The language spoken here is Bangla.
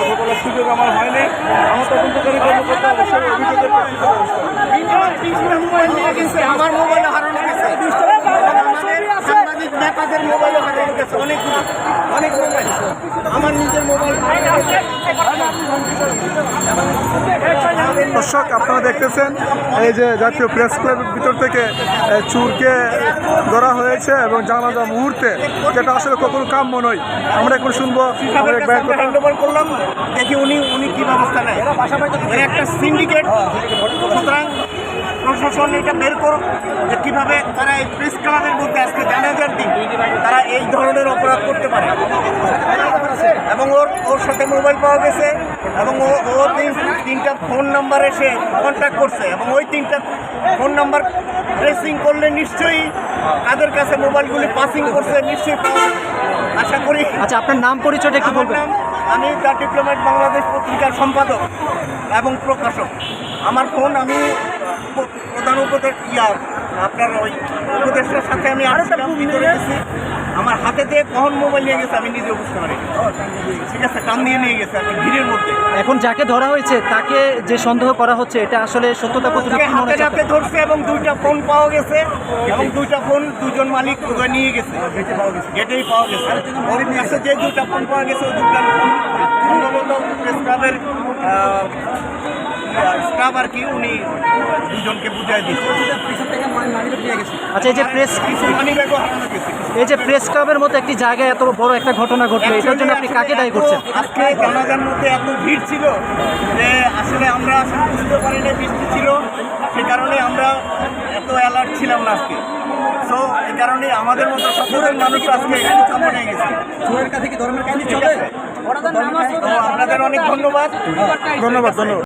কথা বলার সুযোগ আমার হয়নি। আমার তদন্তকারী কর্মকর্তা অবশ্যই অভিযোগের। আমার মোবাইল হারানো গেছে। সাংবাদিক নেতাদের মোবাইল হারানো গেছে। অনেক অনেক মোবাইল আমার নিজের মোবাইল হারানো গেছে দর্শক, আপনারা দেখতেছেন এই যে জাতীয় প্রেস ক্লাবের ভিতর থেকে চুরকে ধরা হয়েছে এবং জানা যাওয়া মুহূর্তে, যেটা আসলে কখনো কাম্য নয়। আমরা এখন শুনব করলাম, দেখি উনি উনি কি ব্যবস্থা নেয়। একটা সিন্ডিকেট সুতরাং প্রশাসন এটা বের করুক, যে কীভাবে তারা এই প্রেস ক্লাবের মধ্যে আজকে জানাজার দিন তারা এই ধরনের অপরাধ ওর সাথে মোবাইল পাওয়া গেছে এবং ও ও তিন তিনটা ফোন নাম্বার এসে কন্ট্যাক্ট করছে এবং ওই তিনটা ফোন নাম্বার ট্রেসিং করলে নিশ্চয়ই তাদের কাছে মোবাইলগুলি পাসিং করছে নিশ্চয়ই আশা করি আচ্ছা আপনার নাম পরিচয়টা একটু বলবেন। আমি দ্য ডিপ্লোম্যাট বাংলাদেশ পত্রিকার সম্পাদক এবং প্রকাশক। আমার ফোন আমি প্রধান উপদেশ ইয়া আপনার ওই উপদেষ্টার সাথে আমি আসছিলাম ভিতরে গেছি। আমার হাতে দিয়ে কখন মোবাইল নিয়ে গেছে আমি নিজে বুঝতে পারি ঠিক আছে কান দিয়ে নিয়ে গেছে কি, ভিড়ের মধ্যে। এখন যাকে ধরা হয়েছে তাকে যে সন্দেহ করা হচ্ছে এটা আসলে সত্যতা কতটুকু হাতে হাতে ধরছে এবং দুইটা ফোন পাওয়া গেছে এবং দুইটা ফোন দুজন মালিক ওকে নিয়ে গেছে। গেটেই পাওয়া গেছে। ওর কাছে যে দুইটা ফোন পাওয়া গেছে ওই দুইটা ফোন সম্ভবত প্রেস ক্লাবের স্টাফ আর কি উনি দুজনকে বুঝাই দিচ্ছে আচ্ছা এই যে প্রেস কিছু ব্যাগও হারানো গেছে। এই যে প্রেস ক্লাবের মতো একটি জায়গায় এত বড় একটা ঘটনা ঘটলো এটার জন্য আপনি কাকে দায়ী করছেন? আজকে জানাজার মধ্যে এত ভিড় ছিল যে আসলে আমরা আসলে বুঝতে পারি না বৃষ্টি ছিল। সে কারণে আমরা এত অ্যালার্ট ছিলাম না আজকে। সো এই কারণে আমাদের মতো সচেতন মানুষ আজকে সামনে গেছে। ঠিক আছে? তো আপনাদের অনেক ধন্যবাদ। ধন্যবাদ ধন্যবাদ।